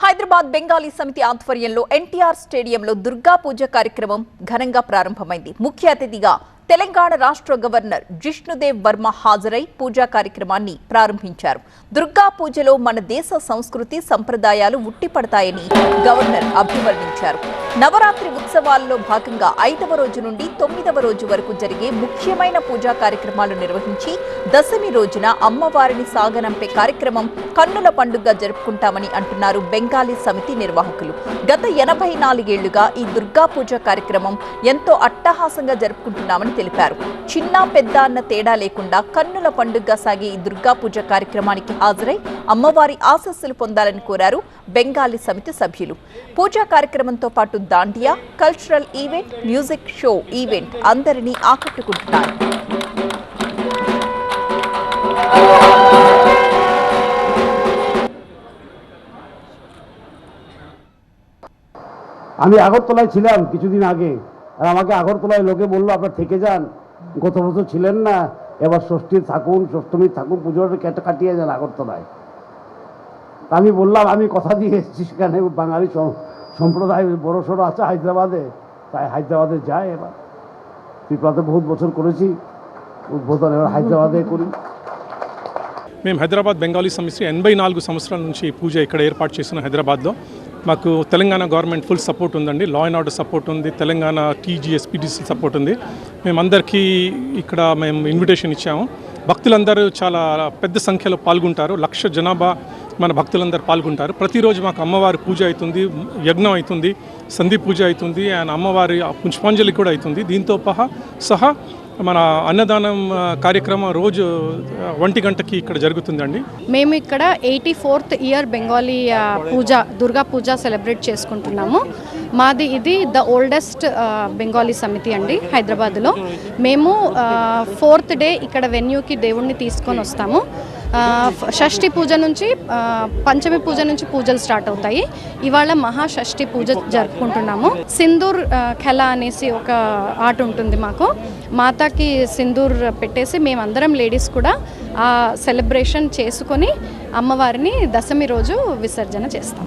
హైదరాబాద్ బెంగాలీ సమితి ఆధ్వర్యంలో ఎన్టీఆర్ స్టేడియంలో దుర్గా పూజ కార్యక్రమం ఘనంగా ప్రారంభమైంది. ముఖ్య అతిథిగా తెలంగాణ రాష్ట్ర గవర్నర్ జిష్ణుదేవ్ వర్మ హాజరై పూజా కార్యక్రమాన్ని ప్రారంభించారు. దుర్గా పూజలో మన దేశ సంస్కృతి సంప్రదాయాలు ఉట్టిపడతాయని గవర్నర్ అభివర్ణించారు. నవరాత్రి ఉత్సవాల్లో భాగంగా ఐదవ రోజు నుండి తొమ్మిదవ రోజు వరకు జరిగే ముఖ్యమైన పూజా కార్యక్రమాలు నిర్వహించి దశమి రోజున అమ్మవారిని సాగనంపే కార్యక్రమం కన్నుల పండుగ జరుపుకుంటామని అంటున్నారు బెంగాలీ సమితి నిర్వాహకులు. గత ఎనభై నాలుగేళ్ళుగా ఈ దుర్గా పూజ కార్యక్రమం ఎంతో అట్టహాసంగా జరుపుకుంటున్నామని తెలిపారు చిన్న పెద్ద అన్న తేడా లేకుండా కన్నుల పండుగగా సాగే ఈ దుర్గా పూజ కార్యక్రమానికి హాజరై అమ్మవారి ఆశస్సులు పొందాలని కోరారు బెంగాలీ సమితి సభ్యులు పూజా కార్యక్రమంతో పాటు dandiya cultural event music show event అందరినీ ఆకట్టుకుంటున్నారు আমি আগরতলায় ছিলাম কিছুদিন আগে আর আমাকে আগরতলায় লোকে বললো আপনার থেকে যান গত বছর ছিলেন না এবার ষষ্ঠীর থাকুন ষষ্ঠমীর থাকুন পুজোটা কেটে কাটিয়ে যান আগরতলায় তা আমি বললাম আমি কথা দিয়ে এসেছি সেখানে বাঙালি সম- সম্প্রদায় বড় সড়ো আছে হায়দ্রাবাদে তাই হায়দ্রাবাদে যাই এবার ত্রিপুরাতে বহুত বছর করেছি উদ্বোধন এবার হায়দ্রাবাদে করি మేము హైదరాబాద్ బెంగాలీ సమితి ఎనభై నాలుగు సంవత్సరాల నుంచి ఈ పూజ ఇక్కడ ఏర్పాటు చేసిన హైదరాబాద్లో మాకు తెలంగాణ గవర్నమెంట్ ఫుల్ సపోర్ట్ ఉందండి. లా అండ్ ఆర్డర్ సపోర్ట్ ఉంది. తెలంగాణ టీజీఎస్ పీటీసీ సపోర్ట్ ఉంది. మేమందరికీ ఇక్కడ మేము ఇన్విటేషన్ ఇచ్చాము. భక్తులందరూ చాలా పెద్ద సంఖ్యలో పాల్గొంటారు. లక్ష జనాభా మన భక్తులందరూ పాల్గొంటారు. ప్రతిరోజు మాకు అమ్మవారి పూజ అవుతుంది యజ్ఞం అవుతుంది సంధి పూజ అవుతుంది అండ్ అమ్మవారి పుష్పాంజలి కూడా అవుతుంది. దీంతో పహా సహా మన అన్నదానం కార్యక్రమం రోజు ఒంటి గంటకి ఇక్కడ జరుగుతుందండి. మేము ఇక్కడ eighty fourth year Bengali puja Durga Puja celebrate చేసుకుంటున్నాము. మాది ఇది ద ఓల్డెస్ట్ బెంగాలీ సమితి అండి హైదరాబాద్లో. మేము ఫోర్త్ డే ఇక్కడ వెన్యూకి దేవుణ్ణి తీసుకొని వస్తాము. షష్ఠి పూజ నుంచి పంచమి పూజ నుంచి పూజలు స్టార్ట్ అవుతాయి. ఇవాళ మహాషష్ఠి పూజ జరుపుకుంటున్నాము. సింధూర్ ఆ, ఖెల అనేసి ఒక ఆట ఉంటుంది మాకు. మాతాకి సింధూర్ పెట్టేసి మేమందరం లేడీస్ కూడా ఆ సెలబ్రేషన్ చేసుకొని అమ్మవారిని దశమి రోజు విసర్జన చేస్తాం.